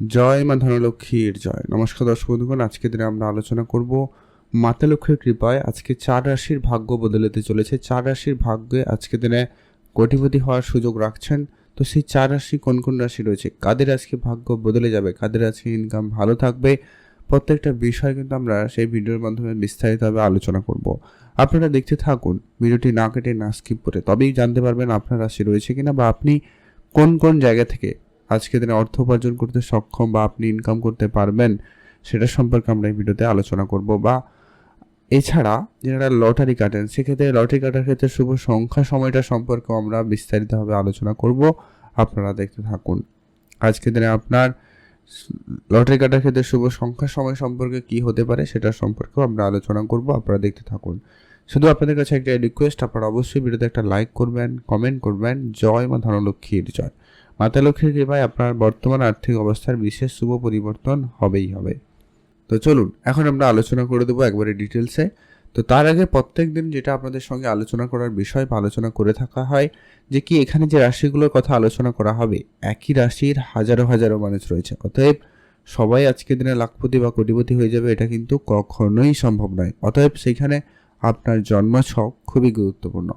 জয় মা ধনলক্ষ্মীর জয়। নমস্কার দর্শক বন্ধুগণ আজকে দিনে আমরা আলোচনা করব মাতা লক্ষ্মীর কৃপায় আজকে চার রাশির ভাগ্য বদলেতে চলেছে। চার রাশির ভাগ্যে আজকে দিনে কোটিপতি হওয়ার সুযোগ রাখছেন। তো সেই চার রাশি কোন কোন রাশি রয়েছে? কাদের আজকে ভাগ্য বদলে যাবে? কাদের আজকে ইনকাম ভালো থাকবে? প্রত্যেকটা বিষয় কিন্তু আমরা সেই ভিডিওর মাধ্যমে বিস্তারিতভাবে আলোচনা করব। আপনারা দেখতে থাকুন, ভিডিওটি না কেটে না স্কিপ করে। তবেই জানতে পারবেন আপনার রাশি রয়েছে কিনা বা আপনি কোন কোন জায়গা থেকে আজকে দিনে অর্থ উপার্জন করতে সক্ষম বা আপনি ইনকাম করতে পারবেন, সেটা সম্পর্কে আমরা এই ভিডিওতে আলোচনা করব। বা এছাড়া যারা লটারি কাটেন, সেক্ষেত্রে লটারি কাটার ক্ষেত্রে শুভ সংখ্যা সময়টা সম্পর্কেও আমরা বিস্তারিতভাবে আলোচনা করব। আপনারা দেখতে থাকুন। আজকে দিনে আপনার লটারি কাটার ক্ষেত্রে শুভ সংখ্যা সময় সম্পর্কে কি হতে পারে সেটা সম্পর্কেও আমরা আলোচনা করব, আপনারা দেখতে থাকুন। শুধু আপনাদের কাছে একটা রিকোয়েস্ট আপনারা অবশ্যই ভিডিওতে একটা লাইক করবেন কমেন্ট করবেন। জয় মা ধনলক্ষ্মীর জয়। মাতা লক্ষ্মীর কৃপায় আপনার বর্তমান আর্থিক অবস্থার বিশেষ শুভ পরিবর্তন হবেই হবে। তো চলুন, এখন আমরা আলোচনা করে দেবো একবারে ডিটেলসে তো তার আগে প্রত্যেক দিন যেটা আপনাদের সঙ্গে আলোচনা করার বিষয় বা আলোচনা করে থাকা হয়, যে কি এখানে যে রাশিগুলোর কথা আলোচনা করা হবে, একই রাশির হাজারো হাজারো মানুষ রয়েছে। অতএব সবাই আজকের দিনে লাখপতি বা কোটিপতি হয়ে যাবে, এটা কিন্তু কখনোই সম্ভব নয়। অতএব সেখানে আপনার জন্মছক খুবই গুরুত্বপূর্ণ।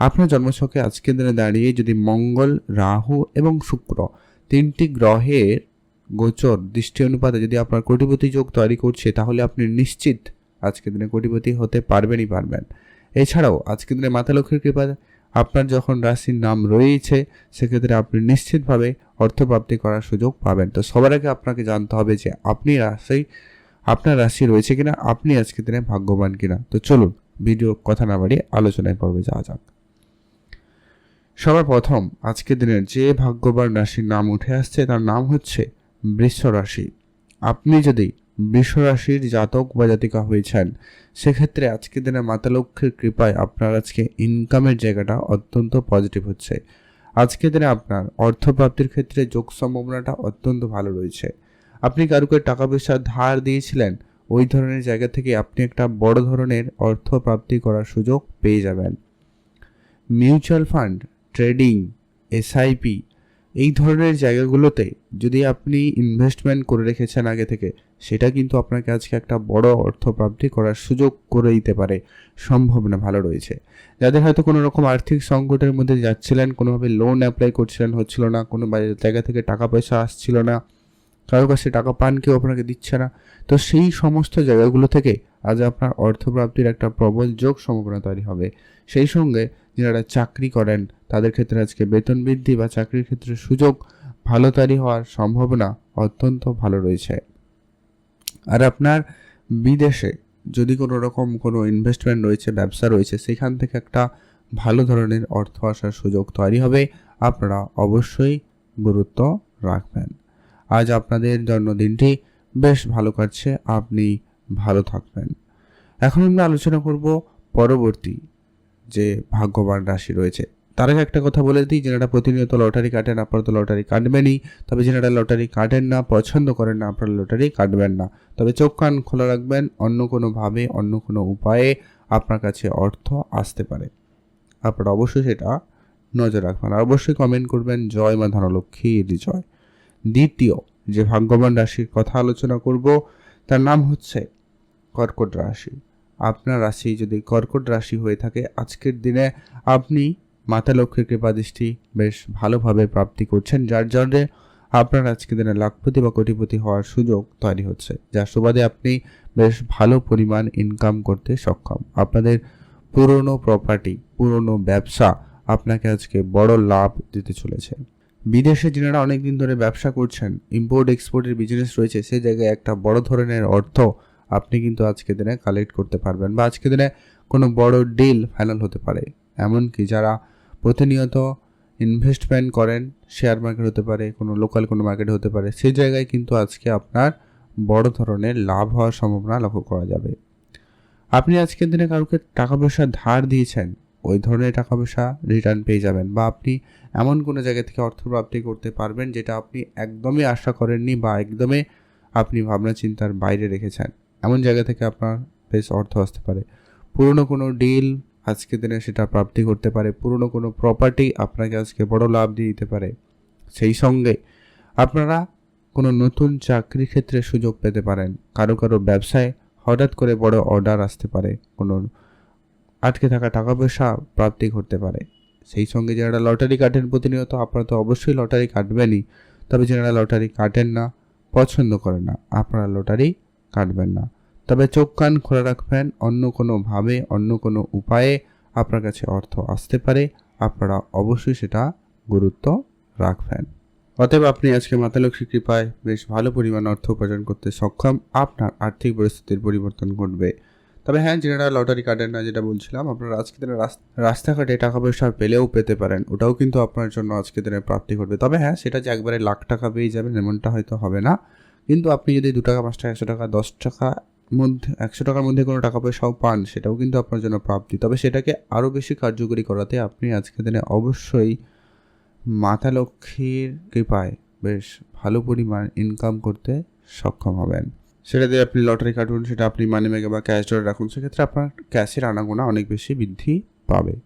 আপনার জন্মছকে আজকের দিনে দাঁড়িয়ে যদি মঙ্গল, রাহু এবং শুক্র তিনটি গ্রহের গোচর দৃষ্টি অনুপাতে যদি আপনার কোটিপতি যোগ তৈরি করছে, তাহলে আপনি নিশ্চিত আজকের দিনে কোটিপতি হতে পারবেনই পারবেন। এছাড়াও আজকের দিনে মাতা লক্ষ্মীর কৃপা আপনার যখন রাশির নাম রয়েছে, সেক্ষেত্রে আপনি নিশ্চিতভাবে অর্থপ্রাপ্তি করার সুযোগ পাবেন। তো সবার আগে আপনাকে জানতে হবে যে আপনি রাশি, আপনার রাশি রয়েছে কিনা, আপনি আজকের দিনে ভাগ্যবান কিনা। তো চলুন, ভিডিও কথা না বাড়িয়ে আলোচনায় পর্বে যাওয়া যাক। সবার প্রথম আজকের দিনের যে ভাগ্যবান রাশির নাম উঠে আসছে, তার নাম হচ্ছে বৃষ রাশি। আপনি যদি বৃষ রাশির জাতক বা জাতিকা হয়েছেন সেক্ষেত্রে আজকের দিনে মাতা লক্ষ্মীর কৃপায় আপনার আজকে ইনকামের জায়গাটা অত্যন্ত পজিটিভ হচ্ছে। আজকের দিনে আপনার অর্থপ্রাপ্তির ক্ষেত্রে যোগ সম্ভাবনাটা অত্যন্ত ভালো রয়েছে। আপনি কারুকে টাকা পয়সা ধার দিয়েছিলেন, ওই ধরনের জায়গা থেকে আপনি একটা বড় ধরনের অর্থ প্রাপ্তি করার সুযোগ পেয়ে যাবেন। মিউচুয়াল ফান্ড ট্রেডিং এসআইপি এই ধরনের জায়গাগুলোতে যদি আপনি ইনভেস্টমেন্ট করে রেখেছেন আগে থেকে, সেটা কিন্তু আপনাকে আজকে একটা বড় অর্থপ্রাপ্তি করার সুযোগ করে দিতে পারে। সম্ভাবনা ভালো রয়েছে। যাদের হয়তো কোনো রকম আর্থিক সংকটের মধ্যে যাচ্ছিলেন, কোনোভাবে লোন অ্যাপ্লাই করছিলেন, হচ্ছিল না, কোনো জায়গা থেকে টাকা পয়সা আসছিল না, কারও কাছে টাকা পান কেউ আপনাকে দিচ্ছে না, তো সেই সমস্ত জায়গাগুলো থেকে আজ আপনার অর্থপ্রাপ্তির একটা প্রবল যোগ সম্ভাবনা তৈরি হবে। সেই সঙ্গে যারা চাকরি করেন, তাদের ক্ষেত্রে আজকে বেতন বৃদ্ধি বা চাকরির ক্ষেত্রে সুযোগ ভালো তৈরি হওয়ার সম্ভাবনা অত্যন্ত ভালো রয়েছে। আর আপনার বিদেশে যদি কোনো রকম কোনো ইনভেস্টমেন্ট রয়েছে, ব্যবসা রয়েছে, সেখান থেকে একটা ভালো ধরনের অর্থ আসার সুযোগ তৈরি হবে, আপনারা অবশ্যই গুরুত্ব রাখবেন। আজ আপনাদের জন্মদিনটি বেশ ভালো কাটছে, আপনি ভালো থাকবেন। এখন আমরা আলোচনা করব পরবর্তী যে ভাগ্যবান রাশি রয়েছে। তার আগে একটা কথা বলে দিই যেনারা প্রতিনিয়ত লটারি কাটেন, আপনারা তো লটারি কাটবেনই। তবে যেনারা লটারি কাটেন না, পছন্দ করেন না, আপনারা লটারি কাটবেন না। তবে চোখ কান খোলা রাখবেন, অন্য কোনোভাবে, অন্য কোনো উপায়ে আপনার কাছে অর্থ আসতে পারে। আপনারা অবশ্যই সেটা নজর রাখবেন। আর অবশ্যই কমেন্ট করবেন, জয় মা ধনলক্ষ্মী জয়। দ্বিতীয়, যে ভাগ্যবান রাশির কথা আলোচনা করব, তার নাম হচ্ছে কর্কট রাশি। আপনার রাশি যদি কর্কট রাশি হয়ে থাকে, আজকের দিনে আপনি মাতা লক্ষ্মীর কৃপা দৃষ্টি বেশ ভালোভাবে প্রাপ্তি করছেন, যার জন্যে আপনার আজকে দিনে লাখপতি বা কোটিপতি হওয়ার সুযোগ তৈরি হচ্ছে যার সুবাদে আপনি বেশ ভালো পরিমাণ ইনকাম করতে সক্ষম। আপনাদের পুরনো প্রপার্টি পুরনো ব্যবসা আপনাকে আজকে বড় লাভ দিতে চলেছে। বিদেশে যিনারা অনেক দিন ধরে ব্যবসা করছেন ইম্পোর্ট এক্সপোর্টের বিজনেস রয়েছে সেই জায়গায় একটা বড় ধরনের অর্থ আপনি কিন্তু আজকে দিনে কালেক্ট করতে পারবেন বা আজকে দিনে কোনো বড় ডিল ফাইনাল হতে পারে। এমনকি যারা প্রতিনিয়ত ইনভেস্টমেন্ট করেন শেয়ার মার্কেট হতে পারে, কোনো লোকাল কোনো মার্কেট হতে পারে, সেই জায়গায় কিন্তু আজকে আপনার বড় ধরনের লাভ হওয়ার সম্ভাবনা লক্ষ্য করা যাবে। আপনি আজকের দিনে কাউকে টাকা পয়সা ধার দিয়েছেন, ওই ধরনের টাকা পয়সা রিটার্ন পেয়ে যাবেন বা আপনি এমন কোনো জায়গা থেকে অর্থ প্রাপ্তি করতে পারবেন যেটা আপনি একদমই আশা করেননি বা একদমই আপনি ভাবনা চিন্তার বাইরে রেখেছেন। এমন জায়গা থেকে আপনার বেশ অর্থ আসতে পারে। পুরনো কোনো ডিল আজকের দিনে সেটা প্রাপ্তি করতে পারে। পুরনো কোনো প্রপার্টি আপনাকে আজকে বড় লাভ দিয়ে দিতে পারে। সেই সঙ্গে আপনারা কোনো নতুন চাকরি ক্ষেত্রে সুযোগ পেতে পারেন। কারও কারও ব্যবসায় হঠাৎ করে বড় অর্ডার আসতে পারে। কোনো আটকে থাকা টাকা পয়সা প্রাপ্তি ঘটতে পারে। সেই সঙ্গে যারা লটারি কাটেন প্রতিনিয়ত, আপনারা তো অবশ্যই লটারি কাটবেনই। তবে যারা লটারি কাটেন না, পছন্দ করে না, আপনারা লটারি কাটবেন না। তবে চোখ কান খোলা রাখবেন। অন্য কোনোভাবে অন্য কোনো উপায়ে আপনার কাছে অর্থ আসতে পারে। আপনারা অবশ্যই সেটা গুরুত্ব রাখবেন। অতএব আপনি আজকে মাতা লক্ষ্মী কৃপায় বেশ ভালো পরিমাণ অর্থ উপার্জন করতে সক্ষম। আপনার আর্থিক পরিস্থিতির পরিবর্তন ঘটবে। তবে হ্যাঁ যারা লটারি কাটেন না যেটা বলছিলাম, আপনারা আজকে দিনে রাস্তাঘাটে টাকা পয়সা পেলেও পেতে পারেন। ওটাও কিন্তু আপনার জন্য আজকে দিনে প্রাপ্তি ঘটবে। তবে হ্যাঁ সেটা যে একবারে লাখ টাকা পেয়ে যাবেন এমনটা হয়তো হবে না। কিন্তু আপনি যদি দু টাকা, পাঁচ টাকা, একশো টাকা, দশ টাকা মধ্যে, একশো টাকার মধ্যে কোনো টাকা পয়সাও পান, সেটাও কিন্তু আপনার জন্য প্রাপ্তি। তবে সেটাকে আরও বেশি কার্যকরী করাতে আপনি আজকের দিনে অবশ্যই মাতা লক্ষ্মীর কৃপায় বেশ ভালো পরিমাণ ইনকাম করতে সক্ষম হবেন। সেটা দিয়ে আপনি লটারি কাটুন, সেটা আপনি মানি ব্যাগে বা ক্যাশ ডরে রাখুন, সেক্ষেত্রে আপনার ক্যাশের আনাগোনা অনেক বেশি বৃদ্ধি পাবে।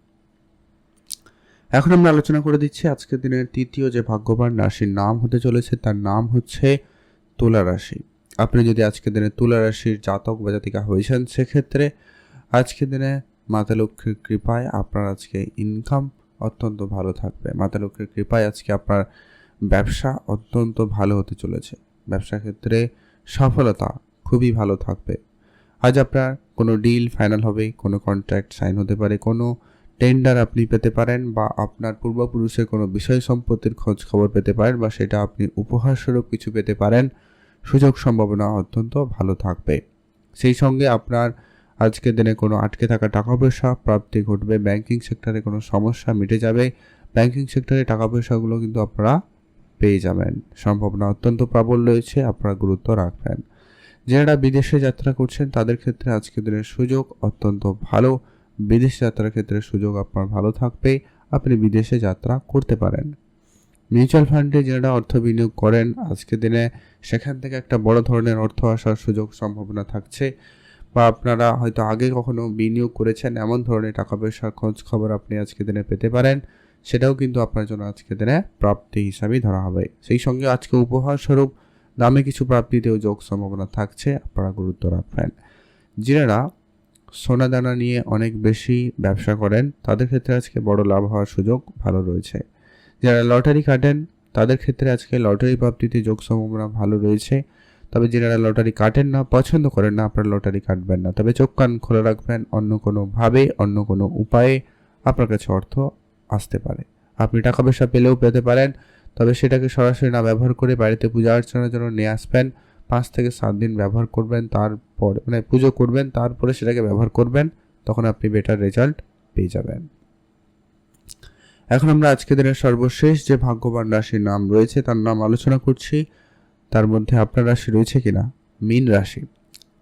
এখন আমরা আলোচনা করে দিচ্ছি আজকের দিনের তৃতীয় যে ভাগ্যবান রাশির নাম হতে চলেছে, তার নাম হচ্ছে তুলা রাশি। আপনি যদি আজকের দিনে তুলা রাশির জাতক বা জাতিকা হয়েছেন, সেক্ষেত্রে আজকের দিনে মাতা লক্ষ্মীর কৃপায় আপনার আজকে ইনকাম অত্যন্ত ভালো থাকবে। মাতা লক্ষ্মীর কৃপায় আজকে আপনার ব্যবসা অত্যন্ত ভালো হতে চলেছে। ব্যবসা ক্ষেত্রে সফলতা খুবই ভালো থাকবে। আজ আপনার কোনো ডিল ফাইনাল হবে, কোনো কন্ট্রাক্ট সাইন হতে পারে, কোনো টেন্ডার আপনি পেতে পারেন বা আপনার পূর্বপুরুষের কোনো বিষয় সম্পত্তির খোঁজ খবর পেতে পারেন বা সেটা আপনি উপহারস্বরূপ কিছু পেতে পারেন সুযোগ সম্ভাবনা অত্যন্ত ভালো থাকবে। সেই সঙ্গে আপনার আজকের দিনে কোনো আটকে থাকা টাকা পয়সা প্রাপ্তি ঘটবে ব্যাংকিং সেক্টরে কোনো সমস্যা মিটে যাবে ব্যাংকিং সেক্টরে টাকা পয়সাগুলো কিন্তু আপনারা পেয়ে যাবেন। সম্ভাবনা অত্যন্ত প্রবল রয়েছে, আপনারা গুরুত্ব রাখবেন। যারা বিদেশে যাত্রা করছেন, তাদের ক্ষেত্রে আজকের দিনের সুযোগ অত্যন্ত ভালো। বিদেশ যাত্রার ক্ষেত্রে সুযোগ আপনার ভালো থাকবে, আপনি বিদেশে যাত্রা করতে পারেন। মিউচুয়াল ফান্ডে যারা অর্থ বিনিয়োগ করেন, আজকের দিনে সেখান থেকে একটা বড় ধরনের অর্থ আসার সুযোগ সম্ভাবনা থাকছে। বা আপনারা হয়তো আগে কখনো বিনিয়োগ করেছেন, এমন ধরনের টাকা পয়সার খোঁজ খবর আপনি আজকে দিনে পেতে পারেন। সেটাও কিন্তু আপনার জন্য আজকে দিনে প্রাপ্তি হিসাবেই ধরা হবে। সেই সঙ্গে আজকে উপহার স্বরূপ দামে কিছু প্রাপ্তিতেও যোগ সম্ভাবনা থাকছে, আপনারা গুরুত্ব রাখবেন। যারা সোনা দানা নিয়ে অনেক বেশি ব্যবসা করেন, তাদের ক্ষেত্রে আজকে বড় লাভ হওয়ার সুযোগ ভালো রয়েছে। যারা লটারি কাটেন, তাদের ক্ষেত্রে আজকে লটারি প্রাপ্তিতে যোগ সম্ভাবনা ভালো রয়েছে। তবে যারা লটারি কাটেন না, পছন্দ করেন না, আপনারা লটারি কাটবেন না। তবে চোখ কান খোলা রাখবেন, অন্য কোনোভাবে অন্য কোনো উপায়ে আপনার কাছে অর্থ আসতে পারে। আপনি টাকা পয়সা পেলেও পেতে পারেন, তবে সেটাকে সরাসরি না ব্যবহার করে বাড়িতে পূজা অর্চনার জন্য নিয়ে আসবেন, পাঁচ থেকে সাত দিন ব্যবহার করবেন, তারপর মানে পুজো করবেন, তারপরে সেটাকে ব্যবহার করবেন, তখন আপনি বেটার রেজাল্ট পেয়ে যাবেন। এখন আমরা আজকে দিনের সর্বশেষ যে ভাগ্যবান রাশির নাম রয়েছে, তার নাম আলোচনা করছি। তার মধ্যে আপনার রাশি রয়েছে কিনা? মীন রাশি।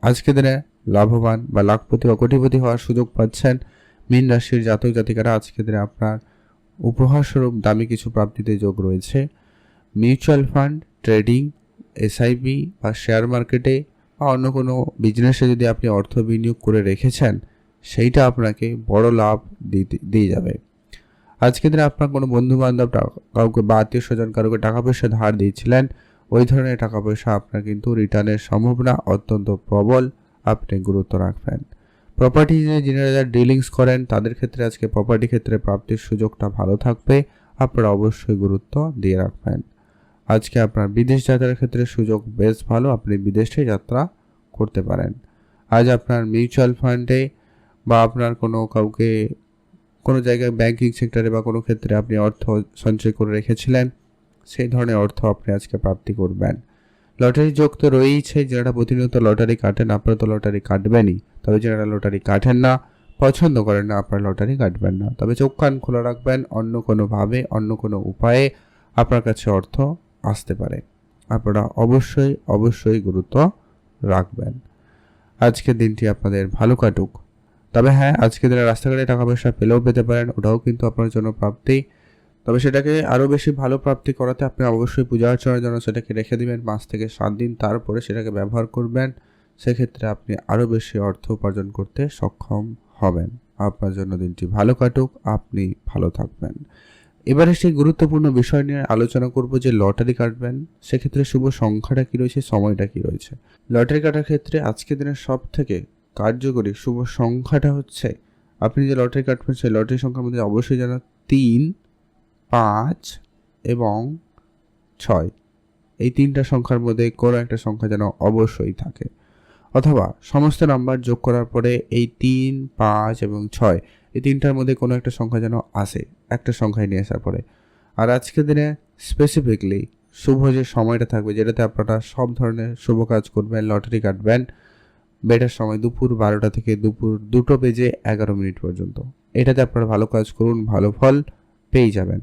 আজকে দিনে লাভবান বা লাখপতি বা কোটিপতি হওয়ার সুযোগ পাচ্ছেন মীন রাশির জাতক জাতিকারা। আজকে দিনে আপনার উপহারস্বরূপ দামি কিছু প্রাপ্তিতে যোগ রয়েছে। মিউচুয়াল ফান্ড, ট্রেডিং, এসআইপি বা শেয়ার মার্কেটে বা অন্য কোনো বিজনেসে যদি আপনি অর্থ বিনিয়োগ করে রেখেছেন, সেইটা আপনাকে বড় লাভ দিয়ে যাবে। আজকে দিনে আপনার কোনো বন্ধু বান্ধব কাউকে বা আত্মীয় স্বজন কাউকে টাকা পয়সা ধার দিয়েছিলেন, ওই ধরনের টাকা পয়সা আপনার কিন্তু রিটার্নের সম্ভাবনা অত্যন্ত প্রবল। আপনি গুরুত্ব রাখবেন। প্রপার্টি নিয়ে যারা ডিলিংস করেন, তাদের ক্ষেত্রে আজকে প্রপার্টি ক্ষেত্রে প্রাপ্তির সুযোগটা ভালো থাকবে। আপনারা অবশ্যই গুরুত্ব দিয়ে রাখবেন। আজকে আপনার বিদেশ যাত্রার ক্ষেত্রে সুযোগ বেশ ভালো, আপনি বিদেশে যাত্রা করতে পারেন। আজ আপনার মিউচুয়াল ফান্ডে বা আপনার কোনো কাউকে কোনো জায়গায় ব্যাংকিং সেক্টরে বা কোনো ক্ষেত্রে আপনি অর্থ সঞ্চয় করে রেখেছিলেন, সেই ধরনের অর্থ আপনি আজকে প্রাপ্তি করবেন। লটারি যোগ তো রয়েইছে, যারা প্রতিনিয়ত লটারি কাটেন, আপনারা তো লটারি কাটবেনই। তবে যারা লটারি কাটেন না, পছন্দ করেন না, আপনার লটারি কাটবেন না। তবে চোখ কান খোলা রাখবেন, অন্য কোনোভাবে অন্য কোনো উপায়ে আপনার কাছে অর্থ আসতে পারে। আপনারা অবশ্যই অবশ্যই গুরুত্ব রাখবেন। আজকের দিনটি আপনাদের ভালো কাটুক। তবে হ্যাঁ আজকে দিনে রাস্তাঘাটে টাকা পয়সা পেলেও পেতে পারেন, ওটাও কিন্তু আপনার জন্য প্রাপ্তি। তবে সেটাকে আরও বেশি ভালো প্রাপ্তি করাতে আপনি অবশ্যই পূজা অর্চনার জন্য সেটাকে রেখে দিবেন। পাঁচ থেকে সাত দিন তারপরে সেটাকে ব্যবহার করবেন। সেক্ষেত্রে আপনি আরও বেশি অর্থ উপার্জন করতে সক্ষম হবেন। আপনার জন্য দিনটি ভালো কাটুক, আপনি ভালো থাকবেন। এবারে সেই গুরুত্বপূর্ণ বিষয় নিয়ে আলোচনা করব যে লটারি কাটবেন। সেক্ষেত্রে শুভ সংখ্যাটা কী রয়েছে, সময়টা কী রয়েছে? লটারি কাটার ক্ষেত্রে আজকের দিনের সব থেকে কার্যকরী শুভ সংখ্যাটা হচ্ছে, আপনি যে লটারি কাটবেন সেই লটারি সংখ্যার মধ্যে অবশ্যই যেন তিন, পাঁচ এবং ছয়। এই তিনটা সংখ্যার মধ্যে কোনো একটা সংখ্যা যেন অবশ্যই থাকে। অথবা সমস্ত নাম্বার যোগ করার পরে এই তিন, পাঁচ এবং ছয়, এই তিনটার মধ্যে কোনো একটা সংখ্যা যেন আসে, একটা সংখ্যায় নিয়ে আসার পরে। আর আজকের দিনে স্পেসিফিকলি শুভ যে সময়টা থাকবে, যেটাতে আপনারা সব ধরনের শুভ কাজ করবেন, লটারি কাটবেন বেটার সময় দুপুর বারোটা থেকে দুপুর দুটো বেজে এগারো মিনিট পর্যন্ত। এটাতে আপনারা ভালো কাজ করুন, ভালো ফল পেয়ে যাবেন।